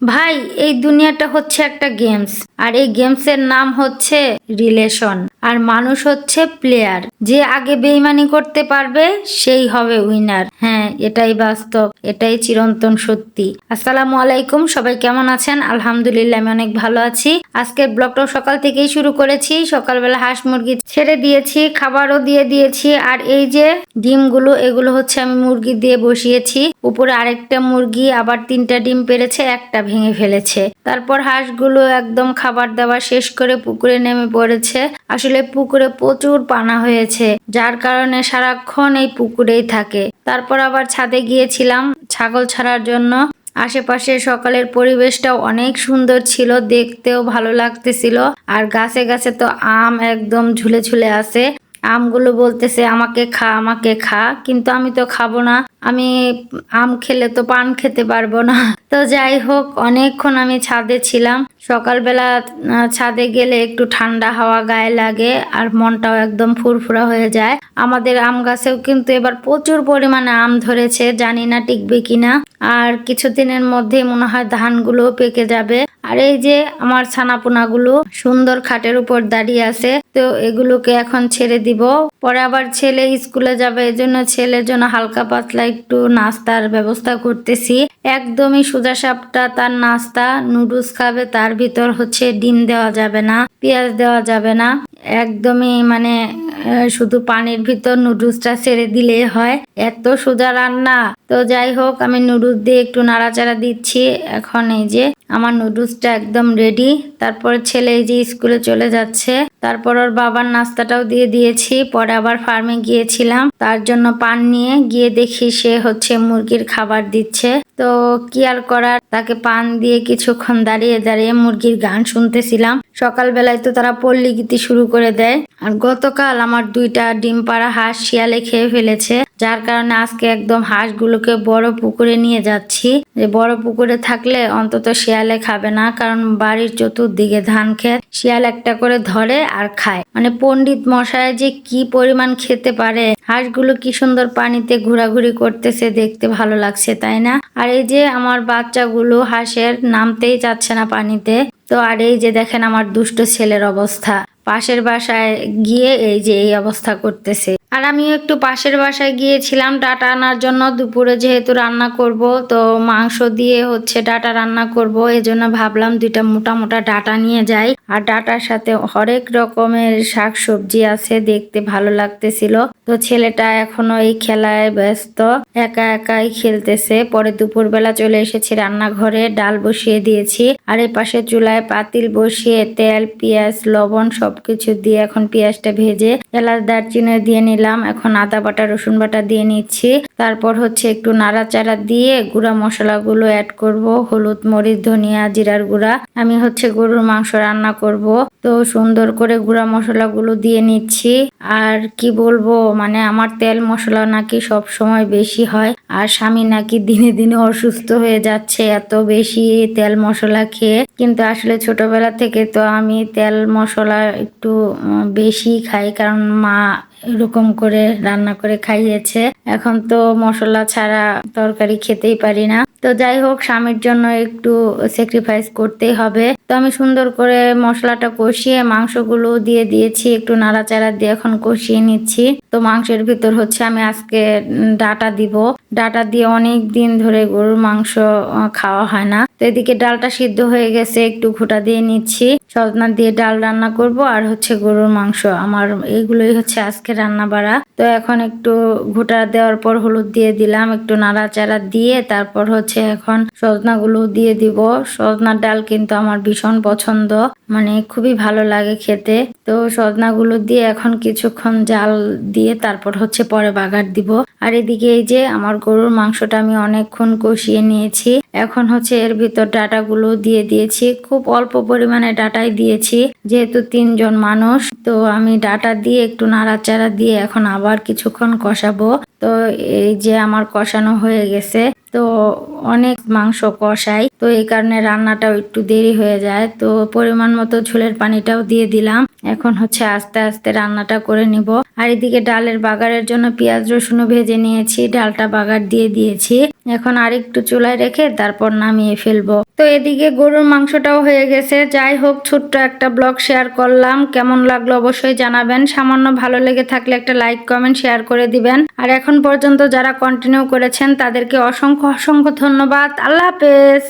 ভাই এই দুনিয়াটা হচ্ছে একটা গেমস আর এই গেমসের নাম হচ্ছে রিলেশন। আর মানুষ হচ্ছে প্লেয়ার যে আগে বেইমানি করতে পারবে, সেই হবে উইনার হ্যাঁ এটাই বাস্তব, এটাই চিরন্তন সত্যি। আসসালামু আলাইকুম, সবাই কেমন আছেন? আলহামদুলিল্লাহ, আমি অনেক ভালো আছি। আজকের ব্লগটা সকাল থেকেই শুরু করেছি। সকালবেলা হাঁস মুরগি ছেড়ে দিয়েছি, খাবারও দিয়ে দিয়েছি। আর এই যে ডিমগুলো, এগুলো হচ্ছে আমি মুরগি দিয়ে বসিয়েছি। উপরে আরেকটা মুরগি, আবার তিনটা ডিম পেরেছে, একটা ভেঙে ফেলেছে। তারপর হাঁসগুলো একদম খাবার দাবার শেষ করে পুকুরে নেমে পড়েছে। আসলে পুকুরে প্রচুর পানা হয়েছে, যার কারণে সারাক্ষণ এই পুকুরেই থাকে। তারপর আবার ছাদে গিয়েছিলাম ছাগল ছাড়ার জন্য। আশেপাশে সকালের পরিবেশটাও অনেক সুন্দর ছিল, দেখতেও ভালো লাগতেছিল। আর গাছে গাছে তো আম একদম ঝুলে ঝুলে আছে। আমগুলো বলতেছে, আমাকে খা আমাকে খা। কিন্তু আমি তো খাব না। আমি আম খেলে তো পান খেতে পারব না। তো যাই হোক, অনেকক্ষণ আমি ছাদে ছিলাম। সকালবেলা ছাদে গেলে একটু ঠান্ডা হাওয়া গায়ে লাগে আর মনটাও একদম ফুরফুরা হয়ে যায়। আমাদের আম গাছেও কিন্তু এবার প্রচুর পরিমাণে আম ধরেছে, জানি না টিকবে কিনা। আর কিছুদিনের মধ্যে মনে হয় ধানগুলো পেকে যাবে। আর এই যে আমার ছানাপোনাগুলো সুন্দর খাটের উপর দাঁড়িয়ে আছে। তো এগুলোকে এখন ছেড়ে দিব। পরে আবার ছেলে স্কুলে যাবে এই জন্য ছেলের জন্য হালকা পাতলা একটু নাস্তার ব্যবস্থা করতেছি। একদমই সোজা সাপটা, তার নাস্তা, নুডলস খাবে, তার ভিতর হচ্ছে ডিম দেওয়া যাবে না, পেঁয়াজ দেওয়া যাবে না। একদমই মানে শুধু পানির ভিতর নুডলসটা ছেড়ে দিলেই হয়। এত সোজা রান্না। তো যাই হোক, আমি নুডলস দিয়ে একটু নাড়াচাড়া দিচ্ছি। এখন এই যে, আমার নুডলসটা একদম রেডি তারপর ছেলে এই যে স্কুলে চলে যাচ্ছে। তারপর ওর বাবার নাস্তাটাও দিয়ে দিয়েছি। পরে আবার ফার্মে গিয়েছিলাম। তার জন্য পান নিয়ে গিয়ে দেখি সে হচ্ছে মুরগির খাবার দিচ্ছে। তো কি আর করার? তাকে পান দিয়ে কিছুক্ষণ দাঁড়িয়ে দাঁড়িয়ে মুরগির গান শুনতেছিলাম। সকালবেলায় তো তারা পল্লী গীতি শুরু করে দেয়। আর গতকাল আমার দুইটা ডিম পাড়া হাঁস শিয়ালে খেয়ে ফেলেছে। যার কারণে আজকে একদম হাঁসগুলোকে বড় পুকুরে নিয়ে যাচ্ছি। যে বড় পুকুরে থাকলে অন্তত শিয়ালে খাবে না, কারণ বাড়ির চতুর্দিকে ধান ক্ষেত। শিয়াল একটা করে ধরে আর খায়। মানে পণ্ডিত মশাই যে কি পরিমাণ খেতে পারে? হাঁসগুলো কি সুন্দর পানিতে ঘোরাঘুরি করতেছে, দেখতে ভালো লাগছে, তাই না? আর এই যে আমার বাচ্চাগুলো হাঁসের নামতেই চাচ্ছে না পানিতে। তো আর এই যে দেখেন আমার দুষ্ট ছেলের অবস্থা। পাশের বাসায় গিয়ে এই যে এই অবস্থা করতেছে। আর আমিও একটু পাশের বাসায় গিয়েছিলাম ডাটা আনার জন্য। দুপুরে যেহেতু রান্না করব, তো মাংস দিয়ে হচ্ছে ডাটা রান্না করব। এজন্য ভাবলাম দুইটা মোটা মোটা ডাটা নিয়ে যাই। আর ডাটার সাথে হরেক রকমের শাক সবজি আছে, দেখতে ভালো লাগতেছিল। তো ছেলেটা এখনও এই খেলায় ব্যস্ত, একা একাই খেলতেছে। পরে দুপুরবেলা চলে এসেছি রান্নাঘরে, ডাল বসিয়ে দিয়েছি। আর এ পাশে চুলায় পাতিল বসিয়ে তেল, পেঁয়াজ, লবণ সবকিছু দিয়ে এখন পেঁয়াজটা ভেজে এলাচ, দারচিনি দিয়ে নিলাম। এখন আদা বাটা, রসুন বাটা দিয়ে নিচ্ছি। তারপর হচ্ছে একটু নাড়াচাড়া দিয়ে গুঁড়া মশলাগুলো অ্যাড করব। হলুদ, মরিচ, ধনিয়া, জিরার গুঁড়া। আমি হচ্ছে গরুর মাংস রান্না করব। তো সুন্দর করে গুঁড়া মশলাগুলো দিয়ে নিচ্ছি। আর কি বলব মানে আমার তেল মশলা নাকি সব সময় বেশি হয়, আর স্বামী নাকি দিনে দিনে অসুস্থ হয়ে যাচ্ছে এত বেশি তেল মশলা খেয়ে। কিন্তু আসলে ছোটবেলা থেকে তো আমি তেল মশলা একটু বেশি খাই, কারণ মা এরকম করে রান্না করে খাইয়েছে। এখন তো মশলা ছাড়া তরকারি খেতেই পারি না। তো যাই হোক, স্বামীর জন্য একটু স্যাক্রিফাইস করতেই হবে। তো আমি সুন্দর করে মশলাটা কষিয়ে মাংসগুলো দিয়ে দিয়েছি, একটু নাড়াচাড়া দিয়ে এখন কষিয়ে নিচ্ছি। তো মাংসের ভিতর হচ্ছে আমি আজকে ডাটা দিব। ডাটা দিয়ে অনেক দিন ধরে গরুর মাংস খাওয়া হয় না। তো এদিকে ডালটা সিদ্ধ হয়ে গেছে, একটু ঘুটা দিয়ে নিচ্ছি। সজনা দিয়ে ডাল রান্না করব আর হচ্ছে গরুর মাংস। আমার এইগুলোই হচ্ছে আজকে রান্না বাড়া। তো এখন একটু ঘুটা দেওয়ার পর হলুদ দিয়ে দিলাম, একটু নাড়াচাড়া দিয়ে তারপর হচ্ছে এখন সজনা গুলো দিয়ে দিব। সজনার ডাল কিন্তু আমার ভীষণ পছন্দ মানে খুবই ভালো লাগে খেতে। তো সজনা গুলো দিয়ে এখন কিছুক্ষণ জাল দিয়ে তারপর হচ্ছে পরে বাগার দিব। আর এদিকে এই যে আমার গরুর মাংসটা আমি অনেকক্ষণ কষিয়ে নিয়েছি। এখন হচ্ছে এর ভিতর ডাটা গুলো দিয়ে দিয়েছি। খুব অল্প পরিমাণে ডাটাই দিয়েছি। যেহেতু তিনজন মানুষ, তো আমি ডাটা দিয়ে একটু নাড়াচাড়া দিয়ে এখন আবার কিছুক্ষণ কষাবো। তো এই যে আমার কষানো হয়ে গেছে, তো অনেক মাংস কষাই। তো এই কারণে রান্নাটাও একটু দেরি হয়ে যায়। তো পরিমাণ মতো ঝোলের পানিটাও দিয়ে দিলাম। এখন হচ্ছে আস্তে আস্তে রান্নাটা করে নিব। আর এদিকে ডালের বাগারের জন্য পেঁয়াজ, রসুনও ভেজে নিয়েছি। ডালটা বাগার দিয়ে দিয়েছি। এখন আরেকটু চুলায় রেখে তারপর নামিয়ে ফেলব। তো এদিকে গরুর মাংসটাও হয়ে গেছে। যাই হোক, ছোট্ট একটা ব্লগ শেয়ার করলাম। কেমন লাগল অবশ্যই জানাবেন। সামান্য ভালো লেগে থাকলে একটা লাইক, কমেন্ট, শেয়ার করে দিবেন। আর এখন পর্যন্ত যারা কন্টিনিউ করেছেন, তাদেরকে অসংখ্য অসংখ্য ধন্যবাদ। আল্লাহ হাফেজ!